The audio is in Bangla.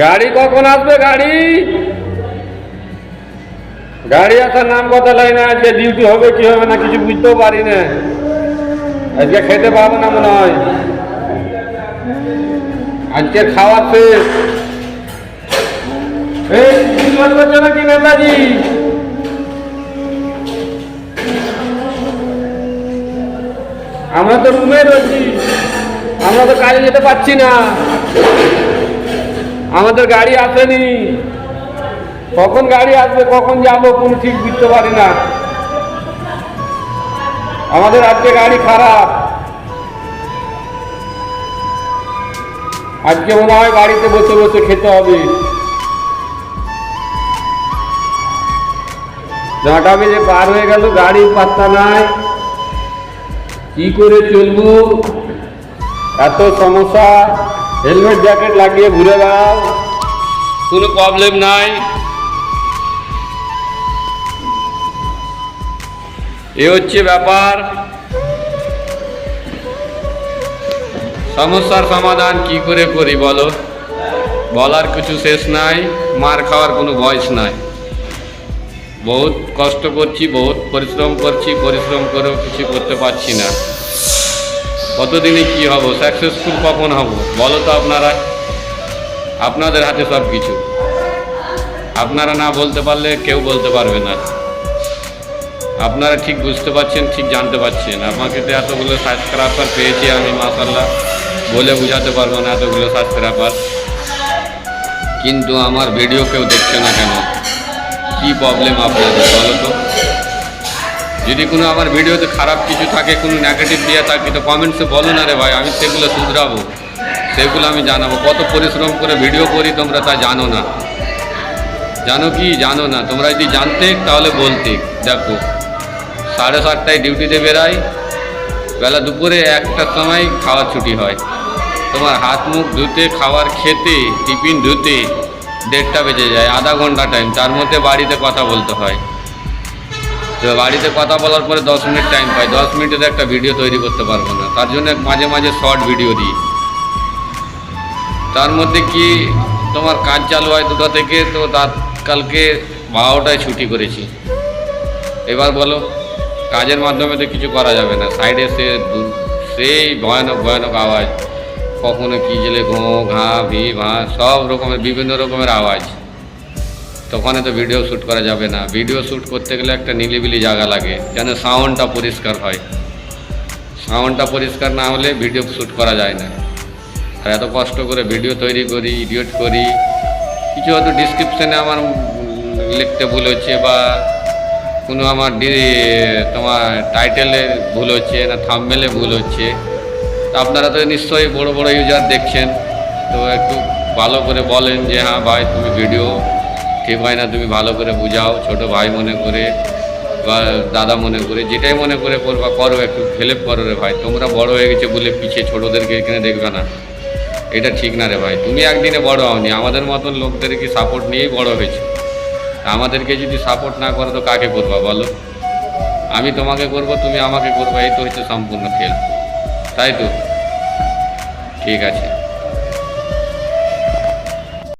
গাড়ি কখন আসবে, গাড়ি? গাড়ি আসার নাম কথা লাই না, আজকে ডিউটি হবে কি হবে না কিছু বুঝতেও পারি না। আজকে খেতে পাবো না মনে হয়। আজকে খাওয়া শেষ। নাকি নেতাজি? আমরা তো রুমে রয়েছি। আমরা তো কাজে যেতে পারছি না। আমাদের গাড়ি আসেনি। কখন গাড়ি আসবে, কখন যাব, কোনো ঠিক বুঝতে পারি না। আমাদের আজকে গাড়ি খারাপ। আজকে মনে হয় বাড়িতে বসে বসে খেতে হবে। নটা বেজে পার হয়ে গেল, গাড়ির পাত্তা নাই। কি করে চলবো? এত সমস্যা। হেলমেট, জ্যাকেট লাগিয়ে ঘুরে বেড়াও। কোনো প্রবলেম নাই। এ হচ্ছে ব্যাপার। সমস্যার সমাধান কি করে করি বলো? বলার কিছু শেষ নাই, মার খাওয়ার কোনো বয়স নাই। বহুত কষ্ট করছি, বহুত পরিশ্রম করছি, পরিশ্রম করেও কিছু করতে পারছি না। কতদিনে কি হব? সাকসেসফুল কখন হব? বলো তো আপনারা। আপনাদের হাতে সব কিছু আপনারা না বলতে পারলে কেউ বলতে পারবে না। আপনারা ঠিক বুঝতে পারছেন, ঠিক জানতে পারছেন। আমাকে তো এতগুলো সাবস্ক্রাইবার পেয়েছি আমি মাসাল্লাহ বলে বোঝাতে পারব না এতগুলো সাবস্ক্রাইবার কিন্তু আমার ভিডিও কেউ দেখছে না কেন? কি প্রবলেম আপনাদের? বলো তো। যদি কোনো আমার ভিডিওতে খারাপ কিছু থাকে, কোনো নেগেটিভ দিয়ে থাকে, তো কমেন্টসে বলো না রে ভাই, আমি সেগুলো শুধরাবো। সেগুলো আমি জানাব। কত পরিশ্রম করে ভিডিও করি তোমরা তা জানো না। জানো কি? জানো না। তোমরা যদি জানতে, তাহলে বলতে। দেখো, সাড়ে সাতটায় ডিউটিতে বেরাই, বেলা দুপুরে একটার সময় খাওয়ার ছুটি হয়। তোমার হাত মুখ ধুতে খাবার খেতে, টিফিন ধুতে দেড়টা বেজে যায়, আধা ঘণ্টা টাইম তার মধ্যে বাড়িতে কথা বলতে হয়। তো বাড়িতে কথা বলার পরে দশ মিনিট টাইম পাই, দশ মিনিটে একটা ভিডিও তৈরি করতে পারব না। তার জন্য মাঝে মাঝে শর্ট ভিডিও দিই। তার মধ্যে কি তোমার কাজ চালু হয় দুটো থেকে, তো তার কালকে বারোটায় ছুটি করেছি। এবার বলো, কাজের মাধ্যমে তো কিছু করা যাবে না। সাইডে সে সেই ভয়ানক ভয়ানক আওয়াজ। কখনো কি জেলে ঘো, ঘা, ভি, ভা, সব রকমের, বিভিন্ন রকমের আওয়াজ। তখন তো ভিডিও শ্যুট করা যাবে না। ভিডিও শ্যুট করতে গেলে একটা নিলিবিলি জায়গা লাগে, যেন সাউন্ডটা পরিষ্কার হয়। সাউন্ডটা পরিষ্কার না হলে ভিডিও শ্যুট করা যায় না। আর এত কষ্ট করে ভিডিও তৈরি করি ইডিট করি, কিছু হয়তো ডিসক্রিপশানে আমার লিখতে ভুল হচ্ছে বা কোনো আমার তোমার টাইটেলে ভুল হচ্ছে না থামমেলে ভুল হচ্ছে। তো আপনারা তো নিশ্চয়ই বড় বড় ইউজার দেখছেন। তো একটু ভালো করে বলেন যে হ্যাঁ ভাই, তুমি ভিডিও ঠিক হয় না, তুমি ভালো করে বুঝাও, ছোট ভাই মনে করে বা দাদা মনে করে, যেটাই মনে করে করবা করো, একটু হেল্প করো রে ভাই। তোমরা বড় হয়ে গেছে বলে পিছিয়ে ছোটোদেরকে এখানে দেখবে না। এটা ঠিক না রে ভাই, তুমি একদিনে বড় হওনি। আমাদের মতন লোকদেরকে সাপোর্ট নিয়েই বড় হয়েছে? আমাদেরকে যদি সাপোর্ট না করো তো কাকে করবা বলো? আমি তোমাকে করব, তুমি আমাকে করবা, এই তো হচ্ছে সম্পূর্ণ খেল তাই তো? ঠিক আছে।